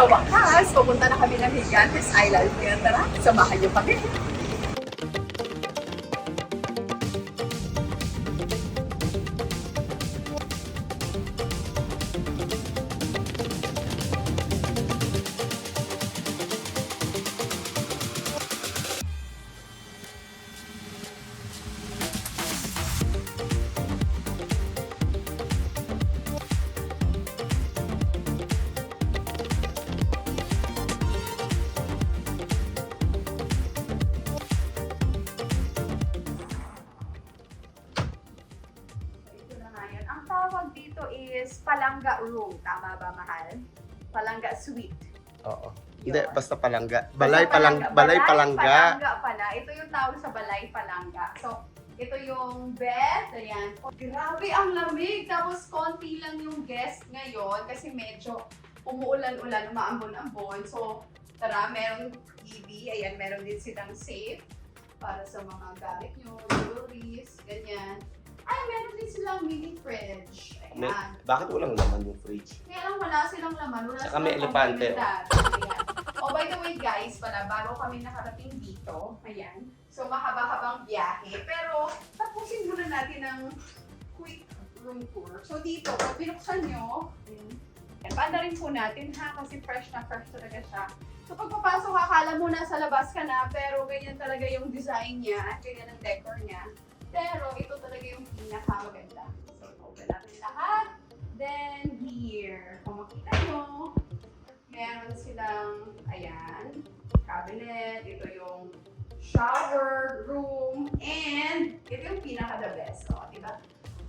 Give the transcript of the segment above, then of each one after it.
Sa wakas, pupunta na kami ng Gigantes Island. Tara, samahan niyo kami. Palangga Room. Tama ba, Mahal? Palangga Suite. Oo. Hindi, Yun. basta palangga. Balay Basta palang balay palangga. Palangga pala. Ito yung tawag sa balay palangga. So, ito yung bed. Ayan. Oh, grabe ang lamig. Tapos, konti lang yung guest ngayon kasi medyo umuulan-ulan, umaambon-ambon. So, tara, merong TV. Ayan, meron din silang safe para sa mga gamit nyo, jewelries, ganyan. Ay, meron din silang mini fridge. May, Ayan. bakit walang laman yung fridge? Kaya lang wala silang laman. Wala Tsaka may elepante. komunidad. Ayan. Oh, by the way guys, pala, bago kami nakarating dito, ayan, so mahaba-habang biyahe, pero tapusin muna natin ng quick room tour. So dito, pag binuksan nyo, ayan, ayan, paanda rin po natin ha, kasi fresh na fresh talaga siya. So pag papasok, akala mo nasa labas ka na, pero ganyan talaga yung design niya, at ganyan ang decor niya. Pero ito talaga yung pinakamaganda. So open natin lahat. Then here, kung makita nyo, meron silang, ayan, cabinet, ito yung shower room, and ito yung pinaka-the best, o, diba?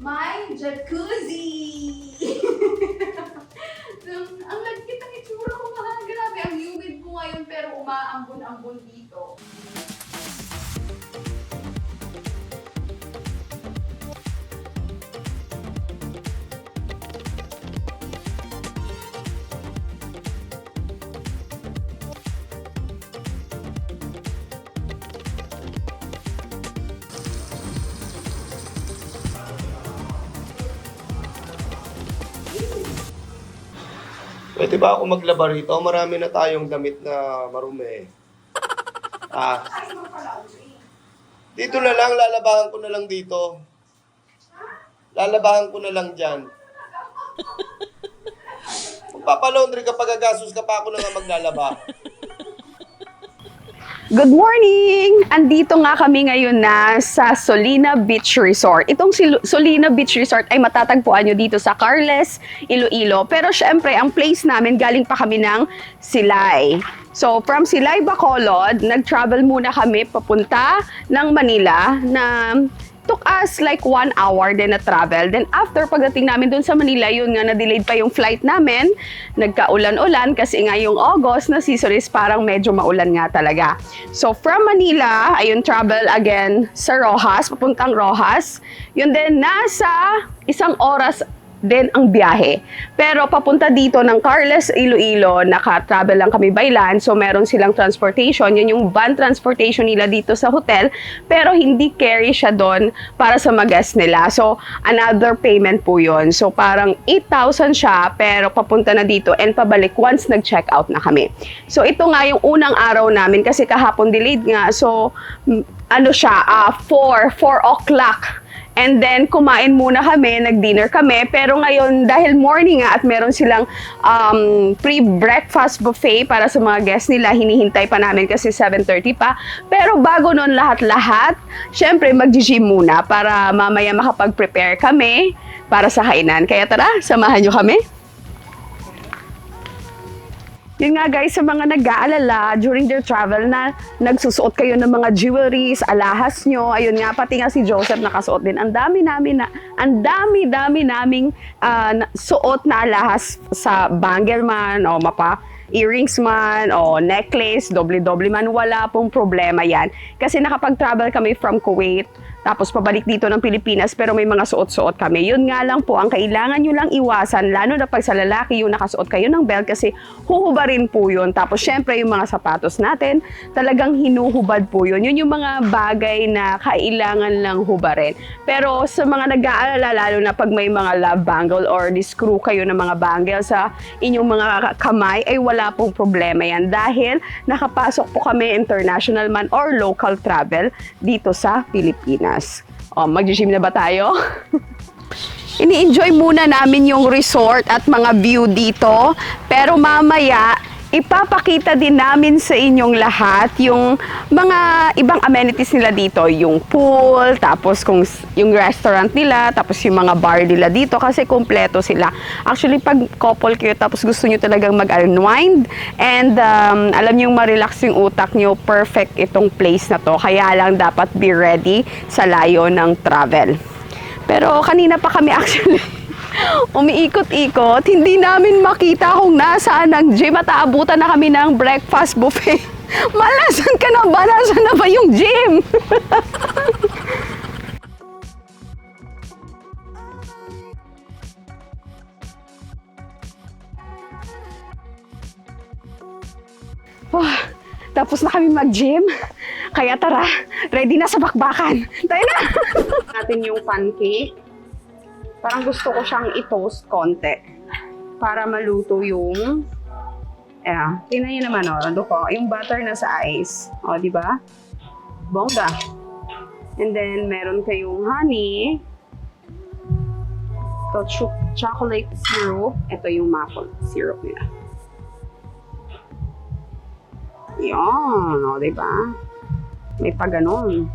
May jacuzzi! ang, ang lagkit ng itsura ko, mahal, grabe, ang humid ko ngayon, pero umaambon-ambon dito. Pwede ba ako maglaba rito? Marami na tayong damit na marumi. Ah, dito na lang, lalabahan ko na lang dito. Lalabahan ko na lang dyan. Kung papalaundry ka, pagagastos ka pa ako na nga maglalaba. Good morning! Andito nga kami ngayon na sa Solina Beach Resort. Itong si Solina Beach Resort ay matatagpuan nyo dito sa Carles, Iloilo. Pero syempre, ang place namin galing pa kami ng Silay. So, from Silay, Bacolod, nag-travel muna kami papunta ng Manila na took us like one hour din na travel. Then after pagdating namin dun sa Manila, yun nga na-delayed pa yung flight namin. Nagkaulan-ulan kasi nga yung August na season is parang medyo maulan nga talaga. So from Manila, ayun travel again sa Rojas, papuntang Rojas. Yun din nasa isang oras din ang biyahe. Pero papunta dito ng Carles, Iloilo, naka-travel lang kami by land. So meron silang transportation. Yun yung van transportation nila dito sa hotel. Pero hindi carry siya doon para sa guests nila. So another payment po yun. So parang 8,000 siya pero papunta na dito and pabalik once nag-check out na kami. So ito nga yung unang araw namin kasi kahapon delayed nga. So ano siya, ah 4, 4 o'clock And then, kumain muna kami, nag-dinner kami. Pero ngayon, dahil morning nga at meron silang um, pre-breakfast buffet para sa mga guests nila, hinihintay pa namin kasi 7.30 pa. Pero bago nun lahat-lahat, syempre mag-gym muna para mamaya makapag-prepare kami para sa kainan. Kaya tara, samahan nyo kami. Yun nga guys, sa mga nag-aalala during their travel na nagsusuot kayo ng mga jewelries, alahas nyo, ayun nga, pati nga si Joseph nakasuot din. Ang dami namin na, ang dami-dami naming ah, na- suot na alahas sa bangle man o mapa earrings man o necklace, doble-doble man, wala pong problema yan. Kasi nakapag-travel kami from Kuwait tapos pabalik dito ng Pilipinas pero may mga suot-suot kami. Yun nga lang po, ang kailangan nyo lang iwasan, lalo na pag sa lalaki yung nakasuot kayo ng belt kasi huhubarin po yun. Tapos syempre yung mga sapatos natin, talagang hinuhubad po yun. Yun yung mga bagay na kailangan lang hubarin. Pero sa mga nag-aalala, lalo na pag may mga love bangle or screw kayo ng mga bangle sa inyong mga kamay, ay wala pong problema yan dahil nakapasok po kami international man or local travel dito sa Pilipinas. O, mag-gym na ba tayo? Ini-enjoy muna namin yung resort at mga view dito. Pero mamaya, ipapakita din namin sa inyong lahat yung mga ibang amenities nila dito. Yung pool, tapos kung yung restaurant nila, tapos yung mga bar nila dito kasi kumpleto sila. Actually, pag couple kayo tapos gusto nyo talagang mag-unwind and um, alam nyo ma-relax yung utak nyo, perfect itong place na to. Kaya lang dapat be ready sa layo ng travel. Pero kanina pa kami actually umiikot-ikot, hindi namin makita kung nasaan ang gym at aabutan na kami ng breakfast buffet. Malasan ka na ba? Nasaan na ba yung gym? Wah, tapos na kami mag-gym. Kaya tara, ready na sa bakbakan. Tayo na! Natin yung pancake. Parang gusto ko siyang i-toast konti. Para maluto yung... Ayan, tingnan niyo naman, oh. Ano ko, yung butter na sa ice. O, di ba? Bongga. And then, meron kayong honey. Ito, cho- chocolate syrup. Ito yung maple syrup nila. Yan, o, di ba? May pa ganon.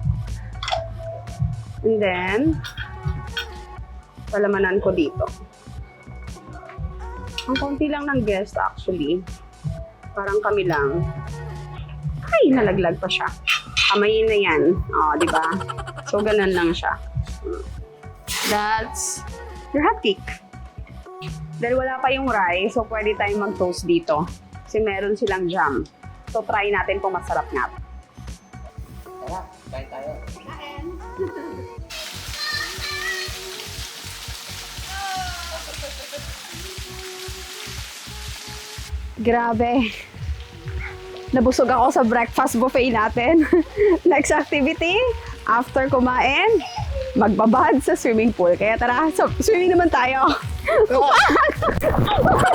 And then, palamanan ko dito. Ang konti lang ng guest actually. Parang kami lang. Ay, nalaglag pa siya. Kamayin na yan. O, di ba? So, ganun lang siya. That's your hot cake. Dahil wala pa yung rice, so pwede tayong mag-toast dito. Kasi meron silang jam. So, try natin kung masarap nga. Tara, kain tayo. Grabe. Nabusog ako sa breakfast buffet natin. Next activity, after kumain, magbabad sa swimming pool. Kaya tara, sa swimming naman tayo.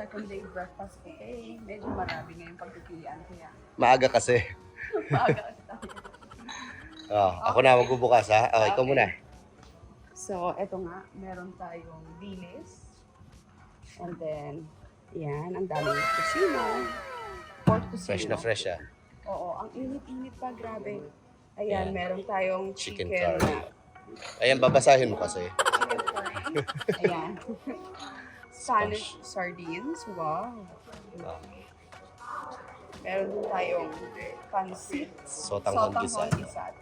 Second day breakfast buffet. Medyo marami ngayong pagpipilian kaya Maaga kasi. maaga tayo. Oh, ako na magbubukas ha. Okay, ikaw Okay. muna. So, eto nga, meron tayong dilis. And then, yan, ang daming kusino. Pork kusino. Fresh na fresh ah. Oo, ang init-init pa, grabe. Ayan, Yeah. meron tayong chicken, Chicken na curry. Ayan, babasahin mo kasi. chicken curry. Ayan. Spanish sardines. Wow. Ah, Meron din tayong pansit. Sotanghon gisat. gisat.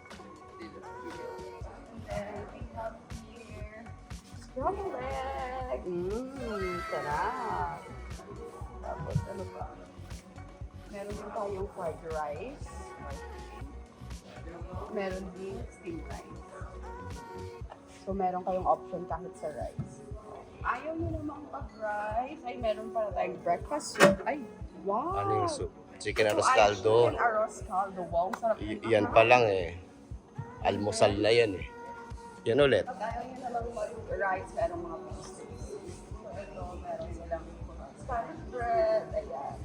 And then we have here scrambled egg. Mmm, sarap. Tapos ano pa? Meron din tayong fried rice. Meron din steamed rice. So meron kayong option kahit sa rice. Ayaw mo namang pag-rice. Ay, meron pala tayong breakfast soup. Ay, wow! Ano yung soup? Chicken arroz caldo. Chicken arroz caldo. Wow, sarap. Y- yan pa lang eh. Almusal na yan eh. Yan ulit. Pag ayaw nyo naman mag-rice, merong mga pastries. So, ito, meron silang Spanish bread. Ayan.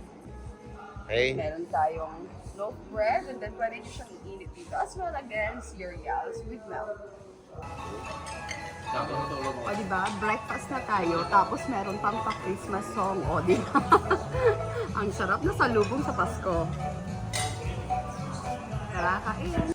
Okay? Meron tayong loaf bread and then pwede nyo siyang iinit dito. As well again, cereals with milk. O, diba? Breakfast na tayo. Tapos meron pang pa-Christmas song. O, diba? Ang sarap na salubong sa Pasko. Tara, kain.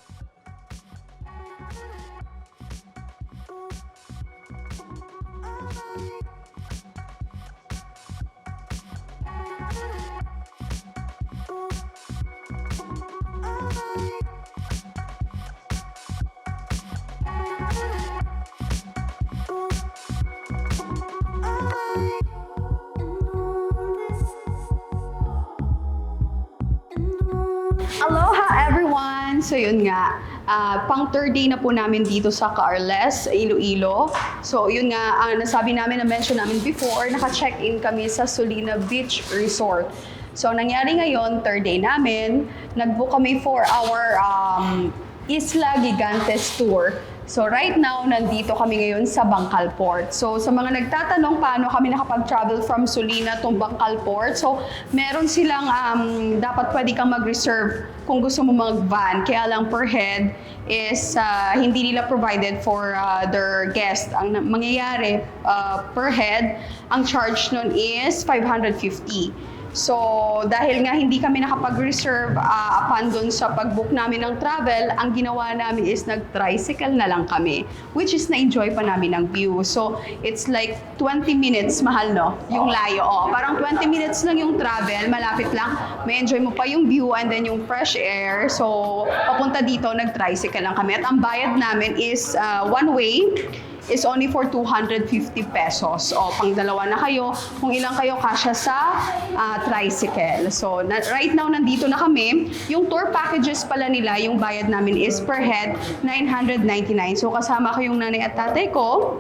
Ayan, so yun nga, ah, pang third day na po namin dito sa Carles, Iloilo. So yun nga, ang nasabi namin, na-mention namin before, naka-check-in kami sa Solina Beach Resort. So nangyari ngayon, third day namin, nag-book kami for our um, Isla Gigantes Tour. So right now, nandito kami ngayon sa Bangkal Port. So sa mga nagtatanong paano kami nakapag-travel from Solina to Bangkal Port, so meron silang um, dapat pwede kang mag-reserve kung gusto mo mag-van. Kaya lang per head is uh, hindi nila provided for uh, their guest. Ang mangyayari uh, per head, ang charge nun is 550. So, dahil nga hindi kami nakapag-reserve ah, upon dun sa pag-book namin ng travel, ang ginawa namin is nag-tricycle na lang kami, which is na-enjoy pa namin ang view. So, it's like 20 minutes, mahal no? Yung layo, oh. Parang 20 minutes lang yung travel, malapit lang. May enjoy mo pa yung view and then yung fresh air. So, papunta dito, nag-tricycle lang kami. At ang bayad namin is ah, one way, is only for 250 pesos. O, pang dalawa na kayo. Kung ilang kayo kasya sa ah, tricycle. So, na, right now, nandito na kami. Yung tour packages pala nila, yung bayad namin is per head, 999. So, kasama ko yung nanay at tatay ko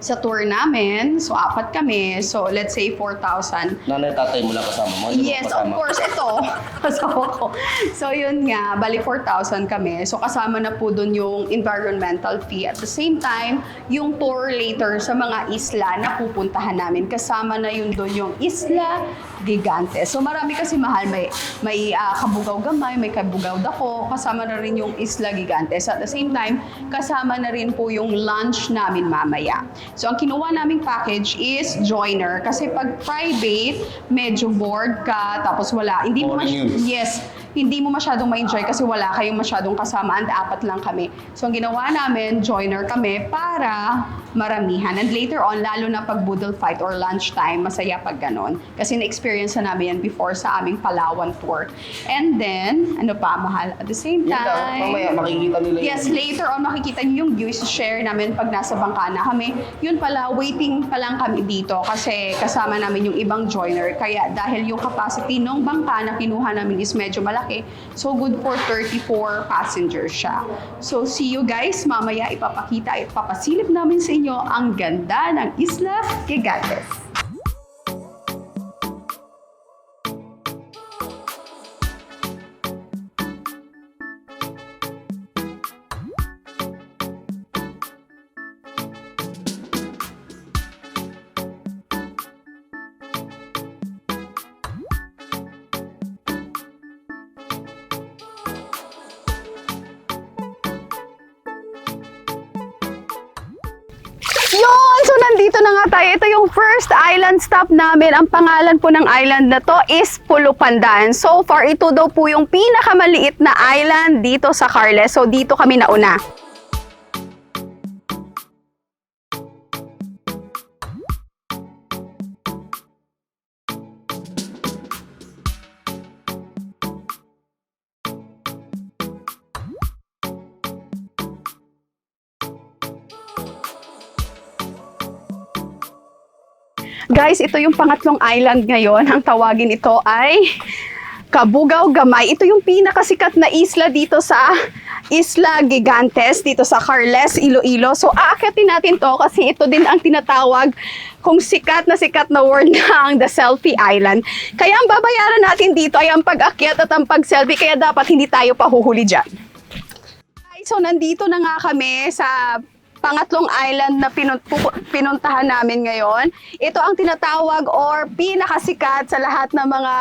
sa tour namin. So, apat kami. So, let's say 4,000. Nanay tatay mo lang kasama mo? Hindi Yes, kasama? of course. Ito, kasama ko. So, yun nga, bali 4,000 kami. So, kasama na po dun yung environmental fee. At the same time, yung tour later sa mga isla na pupuntahan namin. Kasama na yun dun yung Isla Gigante. So, marami kasi mahal. May, may ah, Kabugaw Gamay, may Kabugaw Dako. Kasama na rin yung Isla Gigante. So, at the same time, kasama na rin po yung lunch namin mamaya. So, ang kinuha naming package is joiner. Kasi pag private, medyo bored ka, tapos wala. Hindi mo Boring yun. Yes, hindi mo masyadong ma-enjoy kasi wala kayong masyadong kasama and apat lang kami. So ang ginawa namin, joiner kami para maramihan. And later on, lalo na pag budol fight or lunchtime, masaya pag ganon. Kasi na-experience na namin yan before sa aming Palawan tour. And then, ano pa, mahal? At the same Yun lang, time... mamaya makikita nila yun. Yes, later on makikita niyo yung views share namin pag nasa bangka na kami. Yun pala, waiting pa lang kami dito kasi kasama namin yung ibang joiner. Kaya dahil yung capacity ng bangka na kinuha namin is medyo malaki, so good for 34 passengers siya. So see you guys, mamaya ipapakita at papasilip namin sa inyo ang ganda ng Isla Gigantes. Na nga tayo. Ito yung first island stop namin. Ang pangalan po ng island na to is Pulupandan. So far, ito daw po yung pinakamaliit na island dito sa Carles. So, dito kami nauna. Guys, ito yung pangatlong island ngayon. Ang tawagin ito ay Kabugaw Gamay. Ito yung pinakasikat na isla dito sa Isla Gigantes, dito sa Carles, Iloilo. So, aakyatin natin to kasi ito din ang tinatawag kung sikat na sikat na word na ang The Selfie Island. Kaya ang babayaran natin dito ay ang pag-akyat at ang pag-selfie. Kaya dapat hindi tayo pahuhuli dyan. So, nandito na nga kami sa pangatlong island na pinuntahan namin ngayon. Ito ang tinatawag or pinakasikat sa lahat ng mga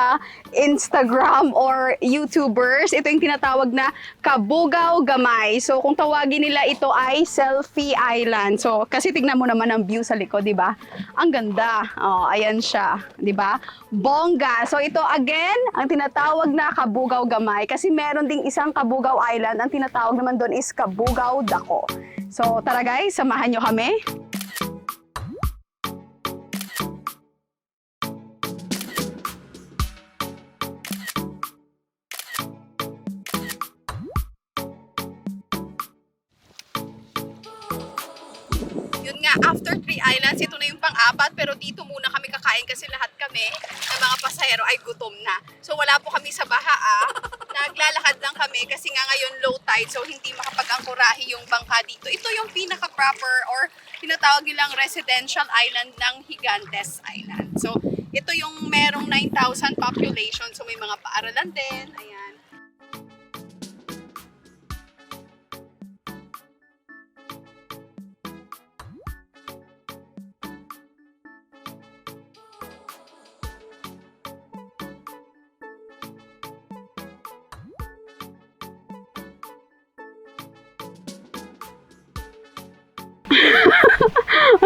Instagram or YouTubers. Ito yung tinatawag na Kabugaw Gamay. So, kung tawagin nila ito ay Selfie Island. So, kasi tignan mo naman ang view sa likod, di ba? Ang ganda. Oh, ayan siya, di ba? Bongga. So, ito again, ang tinatawag na Kabugaw Gamay. Kasi meron ding isang Kabugaw Island. Ang tinatawag naman doon is Kabugaw Dako. So, tara guys, samahan nyo kami. Na pang-apat, pero dito muna kami kakain kasi lahat kami ng mga pasahero ay gutom na. So wala po kami sa baha ah, na naglalakad lang kami kasi nga ngayon low tide so hindi makapag-angkurahi yung bangka dito. Ito yung pinaka-proper or tinatawag nilang residential island ng Gigantes Island. So, ito yung merong 9,000 population. So, may mga paaralan din. Ayan.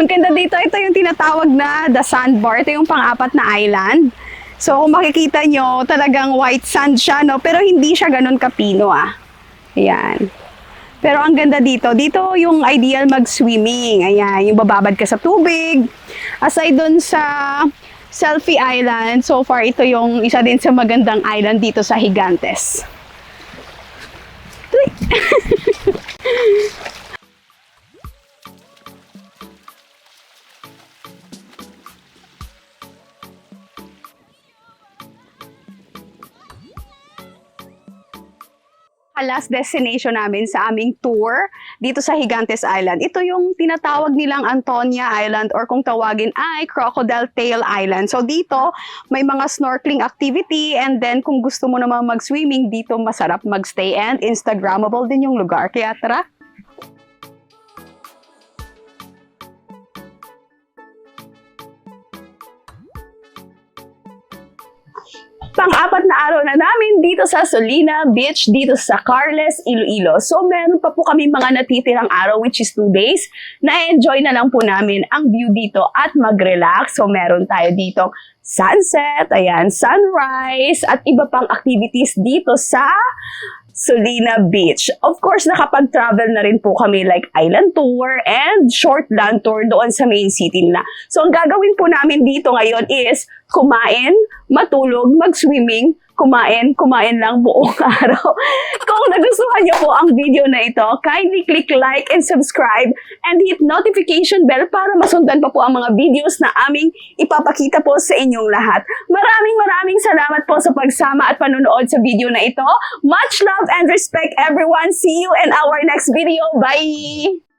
Ang ganda dito, ito yung tinatawag na the sandbar. Ito yung pang-apat na island. So, kung makikita nyo, talagang white sand siya, no? Pero hindi siya ganun kapino, ah. Ayan. Pero ang ganda dito, dito yung ideal mag-swimming. Ayan, yung bababad ka sa tubig. Aside dun sa Selfie Island, so far ito yung isa din sa magandang island dito sa Higantes. last destination namin sa aming tour dito sa Gigantes Island. Ito yung tinatawag nilang Antonia Island or kung tawagin ay Crocodile Tail Island. So dito, may mga snorkeling activity and then kung gusto mo naman mag-swimming, dito masarap magstay and Instagrammable din yung lugar. Kaya tara! Pang-apat na araw na namin dito sa Solina Beach, dito sa Carles, Iloilo. So, meron pa po kami mga natitirang araw, which is two days. Na-enjoy na lang po namin ang view dito at mag-relax. So, meron tayo dito sunset, ayan, sunrise, at iba pang activities dito sa Solina Beach. Of course, nakapag-travel na rin po kami like island tour and short land tour doon sa main city nila. So, ang gagawin po namin dito ngayon is kumain, matulog, mag-swimming, kumain, kumain lang buong araw. Kung nagustuhan niyo po ang video na ito, kindly click like and subscribe and hit notification bell para masundan pa po ang mga videos na aming ipapakita po sa inyong lahat. Maraming maraming salamat po sa pagsama at panonood sa video na ito. Much love and respect everyone. See you in our next video. Bye!